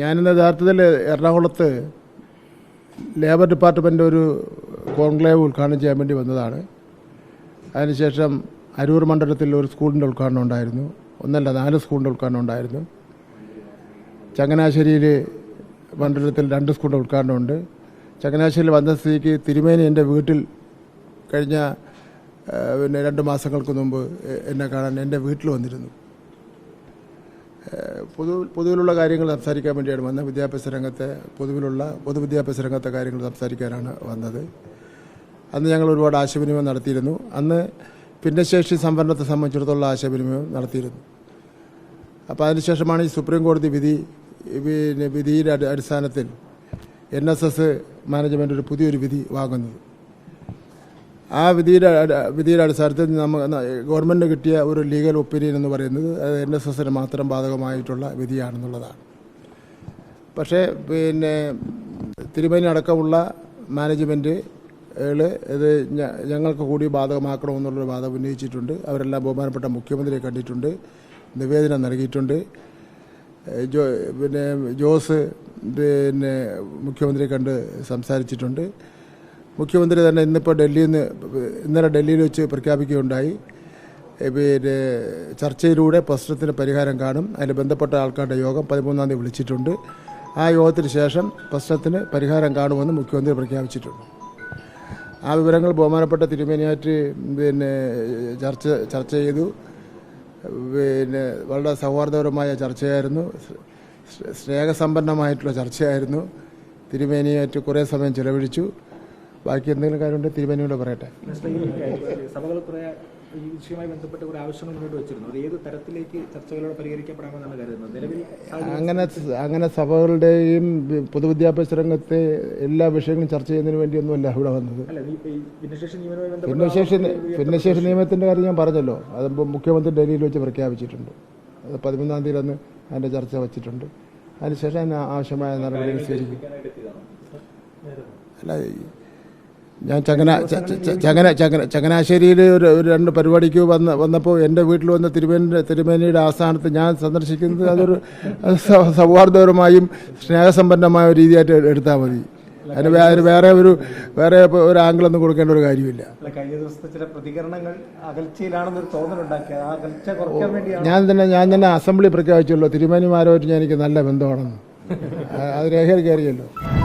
ഞാനിന്ന് യഥാർത്ഥത്തിൽ എറണാകുളത്ത് ലേബർ ഡിപ്പാർട്ട്മെന്റ് ഒരു കോൺക്ലേവ് ഉദ്ഘാടനം ചെയ്യാൻ വേണ്ടി വന്നതാണ്. അതിനുശേഷം അരൂർ മണ്ഡലത്തിൽ ഒരു സ്കൂളിന്റെ ഉദ്ഘാടനം ഉണ്ടായിരുന്നു. ഒന്നല്ല നാല് സ്കൂളിന്റെ ഉദ്ഘാടനം ഉണ്ടായിരുന്നു. ചങ്ങനാശ്ശേരിയിൽ മണ്ഡലത്തിൽ രണ്ട് സ്കൂളിന്റെ ഉദ്ഘാടനമുണ്ട് ചങ്ങനാശ്ശേരിയിൽ വന്ന സ്ഥിതിക്ക് തിരുമേനി എന്റെ വീട്ടിൽ കഴിഞ്ഞ പിന്നെ രണ്ട് മാസങ്ങൾക്ക് മുമ്പ് എന്നെ കാണാൻ എന്റെ വീട്ടിൽ വന്നിരുന്നു. പൊതു പൊതുവിലുള്ള കാര്യങ്ങൾ സംസാരിക്കാൻ വേണ്ടിയാണ് വന്നത്. വിദ്യാഭ്യാസ രംഗത്തെ പൊതുവിലുള്ള പൊതുവിദ്യാഭ്യാസ രംഗത്തെ കാര്യങ്ങൾ സംസാരിക്കാനാണ് വന്നത്. അന്ന് ഞങ്ങൾ ഒരുപാട് ആശയവിനിമയം നടത്തിയിരുന്നു. അന്ന് ഭിന്നശേഷി സംവരണത്തെ സംബന്ധിച്ചിടത്തോളം ആശയവിനിമയം നടത്തിയിരുന്നു. അപ്പോൾ അതിനുശേഷമാണ് ഈ സുപ്രീം കോടതി വിധി പിന്നെ വിധിയുടെ അടി- അടിസ്ഥാനത്തിൽ എൻ എസ് എസ് മാനേജ്മെന്റ് ഒരു പുതിയൊരു വിധി വാങ്ങുന്നത്. ആ വിധിയുടെ വിധിയുടെ അടിസ്ഥാനത്തിൽ നമുക്ക് ഗവൺമെന്റ് കിട്ടിയ ഒരു ലീഗൽ ഒപ്പീനിയൻ എന്ന് പറയുന്നത് അത് എൻ എസ് എസിന് മാത്രം ബാധകമായിട്ടുള്ള വിധിയാണെന്നുള്ളതാണ്. പക്ഷേ പിന്നെ തിരുമേനി അടക്കമുള്ള മാനേജ്മെന്റ് ഇത് ഞങ്ങൾക്ക് കൂടി ബാധകമാക്കണമെന്നുള്ളൊരു വാദം ഉന്നയിച്ചിട്ടുണ്ട്. അവരെല്ലാം ബഹുമാനപ്പെട്ട മുഖ്യമന്ത്രിയെ കണ്ടിട്ടുണ്ട് നിവേദനം നൽകിയിട്ടുണ്ട്. ജോ പിന്നെ ജോസ് പിന്നെ മുഖ്യമന്ത്രിയെ കണ്ട് സംസാരിച്ചിട്ടുണ്ട്. മുഖ്യമന്ത്രി തന്നെ ഇന്നിപ്പോൾ ഡൽഹിയിൽ നിന്ന് ഇന്നലെ ഡൽഹിയിൽ വെച്ച് പ്രഖ്യാപിക്കുകയുണ്ടായി. പിന്നെ ചർച്ചയിലൂടെ പ്രശ്നത്തിന് പരിഹാരം കാണും. അതിൽ ബന്ധപ്പെട്ട ആൾക്കാരുടെ യോഗം പതിമൂന്നാം തീയതി വിളിച്ചിട്ടുണ്ട്. ആ യോഗത്തിന് ശേഷം പ്രശ്നത്തിന് പരിഹാരം കാണുമെന്ന് മുഖ്യമന്ത്രി പ്രഖ്യാപിച്ചിട്ടുണ്ട്. ആ വിവരങ്ങൾ ബഹുമാനപ്പെട്ട തിരുമേനിയാറ്റ് പിന്നെ ചർച്ച ചർച്ച ചെയ്തു. പിന്നെ വളരെ സൗഹാർദ്ദപരമായ ചർച്ചയായിരുന്നു. സ്നേഹസമ്പന്നമായിട്ടുള്ള ചർച്ചയായിരുന്നു. തിരുമേനിയായിട്ട് കുറേ സമയം ചിലവഴിച്ചു. ബാക്കി എന്തെങ്കിലും കാര്യമുണ്ടെങ്കിൽ തിരുമേനിയോട് പറയട്ടെ. സഭകൾ കുറെ ഈ വിഷയവുമായി ബന്ധപ്പെട്ട് കുറെ ആവശ്യങ്ങൾ മുന്നോട്ട് വെച്ചിരുന്നു. അത് ഏത് തരത്തിലേക്ക് ചർച്ചകളോട് പരിഹരിക്കപ്പെടാമെന്നാണ് കരുതുന്നത്? നിലവിൽ അങ്ങനെ അങ്ങനെ സഭകളുടെയും പൊതുവിദ്യാഭ്യാസ രംഗത്തെ എല്ലാ വിഷയങ്ങളും ചർച്ച ചെയ്യുന്നതിന് വേണ്ടിയൊന്നുമല്ല ഇവിടെ വന്നത്. ഭിന്നശേഷി ഭിന്നശേഷി നിയമത്തിന്റെ കാര്യം ഞാൻ പറഞ്ഞല്ലോ. അതിപ്പോൾ മുഖ്യമന്ത്രി ഡൽഹിയിൽ വെച്ച് പ്രഖ്യാപിച്ചിട്ടുണ്ട്. അത് പതിമൂന്നാം തീയതി അന്ന് അതിന്റെ ചർച്ച വച്ചിട്ടുണ്ട്. അതിനുശേഷം അതിന് ആവശ്യമായ നടപടികൾ സ്വീകരിക്കും. അല്ല ഞാൻ ചങ്ങന ചങ്ങന ചങ്ങന ചങ്ങനാശ്ശേരിയിൽ ഒരു ഒരു രണ്ട് പരിപാടിക്ക് വന്ന വന്നപ്പോൾ എന്റെ വീട്ടിൽ വന്ന തിരുമേനി തിരുമേനിയുടെ ആസ്ഥാനത്ത് ഞാൻ സന്ദർശിക്കുന്നത് അതൊരു സൗഹാർദ്ദപരമായും സ്നേഹസമ്പന്നമായ ഒരു രീതിയായിട്ട് എടുത്താൽ മതി. അതിന് വേ- അതിന് വേറെ ഒരു വേറെ ഒരു ആംഗിളൊന്നും കൊടുക്കേണ്ട ഒരു കാര്യമില്ല. കഴിഞ്ഞ ദിവസത്തെ ചില പ്രതികരണങ്ങൾ അകൽച്ചയിലാണെന്നൊരു തോന്നലുണ്ടാക്കിയത്. ആ അകൽച്ച കുറയ്ക്കാൻ വേണ്ടിയാണ്? ഞാൻ തന്നെ ഞാൻ തന്നെ അസംബ്ലി പ്രഖ്യാപിച്ചല്ലോ തിരുമേനിമാരുമായിട്ട് ഞാൻ എനിക്ക് നല്ല ബന്ധമാണെന്ന്. അത് രേഖയിൽ കയറിയല്ലോ.